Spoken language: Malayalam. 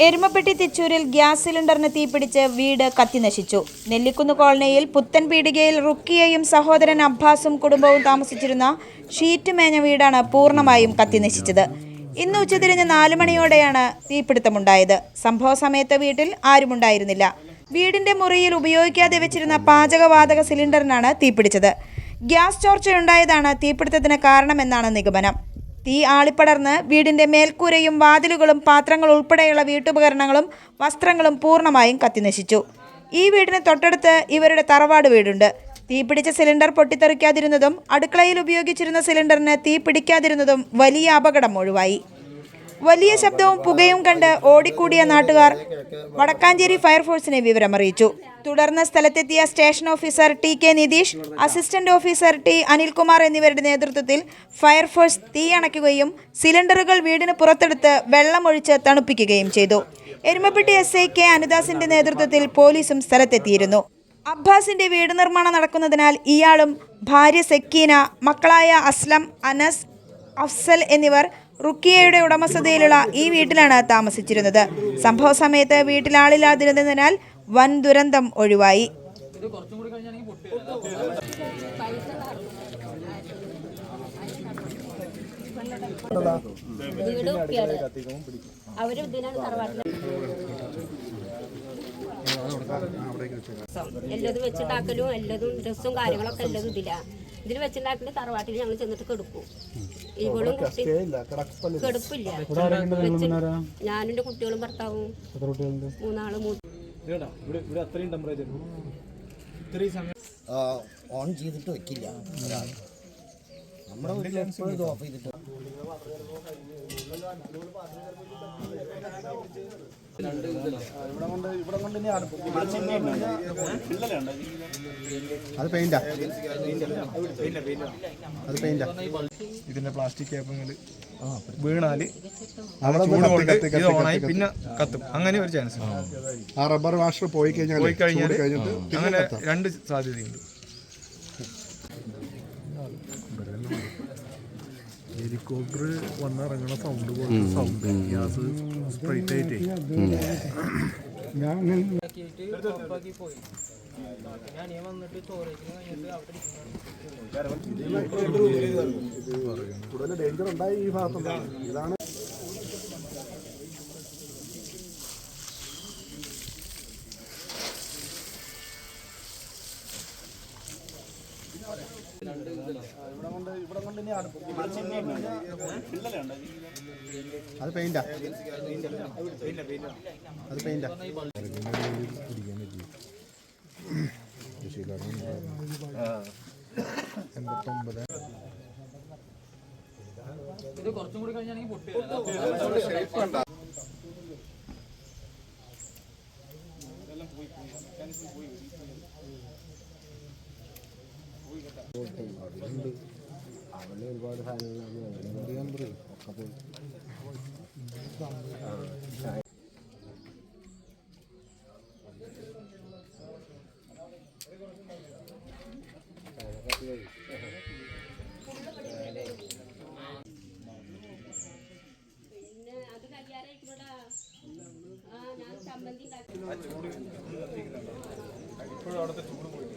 എരുമപ്പെട്ടി തിച്ചൂരിൽ ഗ്യാസ് സിലിണ്ടറിന് തീപിടിച്ച് വീട് കത്തിനശിച്ചു. നെല്ലിക്കുന്ന് കോളനിയിൽ പുത്തൻ പീടികയിൽ റുക്കിയയും സഹോദരൻ അബ്ബാസും കുടുംബവും താമസിച്ചിരുന്ന ഷീറ്റ് മേഞ്ഞ വീടാണ് പൂർണമായും കത്തിനശിച്ചത്. ഇന്ന് ഉച്ചതിരിഞ്ഞ് നാല് മണിയോടെയാണ് തീപിടുത്തമുണ്ടായത്. സംഭവ സമയത്ത് വീട്ടിൽ ആരുമുണ്ടായിരുന്നില്ല. വീടിന്റെ മുറിയിൽ ഉപയോഗിക്കാതെ വെച്ചിരുന്ന പാചകവാതക സിലിണ്ടറിനാണ് തീപിടിച്ചത്. ഗ്യാസ് ചോർച്ചയുണ്ടായതാണ് തീപിടുത്തത്തിന് കാരണമെന്നാണ് നിഗമനം. തീ ആളിപ്പടർന്ന് വീടിന്റെ മേൽക്കൂരയും വാതിലുകളും പാത്രങ്ങൾ ഉൾപ്പെടെയുള്ള വീട്ടുപകരണങ്ങളും വസ്ത്രങ്ങളും പൂർണമായും കത്തിനശിച്ചു. ഈ വീടിന് തൊട്ടടുത്ത് ഇവരുടെ തറവാട് വീടുണ്ട്. തീ പിടിച്ച സിലിണ്ടർ പൊട്ടിത്തെറിക്കാതിരുന്നതും അടുക്കളയിൽ ഉപയോഗിച്ചിരുന്ന സിലിണ്ടറിന് തീ പിടിക്കാതിരുന്നതും വലിയ അപകടം ഒഴിവായി. വലിയ ശബ്ദവും പുകയും കണ്ട് ഓടിക്കൂടിയ നാട്ടുകാർ വടക്കാഞ്ചേരി ഫയർഫോഴ്സിനെ വിവരമറിയിച്ചു. തുടർന്ന് സ്ഥലത്തെത്തിയ station officer T K Nitheesh assistant officer T Anilkumar എന്നിവരുടെ നേതൃത്വത്തിൽ ഫയർഫോഴ്സ് തീ അണയ്ക്കുകയും സിലിണ്ടറുകൾ വീടിന് പുറത്തെടുത്ത് വെള്ളമൊഴിച്ച് തണുപ്പിക്കുകയും ചെയ്തു. എരുമപ്പെട്ടി എസ് ഐ കെ അനുദാസിന്റെ നേതൃത്വത്തിൽ പോലീസും സ്ഥലത്തെത്തിയിരുന്നു. അബ്ബാസിന്റെ വീട് നിർമ്മാണം നടക്കുന്നതിനാൽ ഇയാളും ഭാര്യ സെക്കീന മക്കളായ അസ്ലം അനസ് അഫ്സൽ എന്നിവർ റുക്കിയയുടെ ഉടമസ്ഥതയിലുള്ള ഈ വീട്ടിലാണ് താമസിച്ചിരുന്നത്. സംഭവ സമയത്ത് വീട്ടിൽ ആളില്ലാതിരുന്നതിനാൽ വൻ ദുരന്തം ഒഴിവായി. അവർ ഇതിനാണ് തറവാട്ടിൽ എല്ലതും വെച്ചുണ്ടാക്കലും എല്ലതും ഡ്രസ്സും കാര്യങ്ങളൊക്കെ എല്ലതും ഇതിലാ. ഇതിൽ വെച്ചുണ്ടാക്കിയിട്ട് തറവാട്ടിൽ ഞങ്ങൾ ചെന്നിട്ട് കെടുക്കും. ഇവളും കുട്ടി കെടുപ്പില്ല? ഞാനും എന്റെ കുട്ടികളും ഭർത്താവും. മൂന്നാൾ ഓൺ ചെയ്തിട്ട് വെക്കില്ല. നമ്മുടെ ഓഫ് ചെയ്തിട്ട് അത് പെയിന്റാ അത് പെയിന്റാ ഇതിന്റെ പ്ലാസ്റ്റിക് ക്യാപ്പുകൾ വീണാൽ ഓണായി പിന്നെ കത്തും. അങ്ങനെ ഒരു ചാൻസ് ആ റബ്ബർ വാഷർ പോയി കഴിഞ്ഞാൽ പോയി കഴിഞ്ഞാൽ അങ്ങനെ രണ്ട് സാധ്യതയുണ്ട്. ഹെലികോപ്റ്റർ വന്നിറങ്ങണ സൗണ്ട് പോലത്തെ സൗണ്ട് ഗ്യാസ് സ്പ്രൈറ്റ് ആയിട്ടേ. കൂടുതൽ ഡേഞ്ചർ ഉണ്ടായി ഈ ഇതാണ് അത് പെയിന്റാ അത് പെയിന്റാ എൺപത്തൊമ്പത് പിന്നെ അത് കല്യാണം ആ ഞാൻ ചമ്മന്തി ഇപ്പോഴും അവിടുത്തെ ചൂട് പോയിട്ട്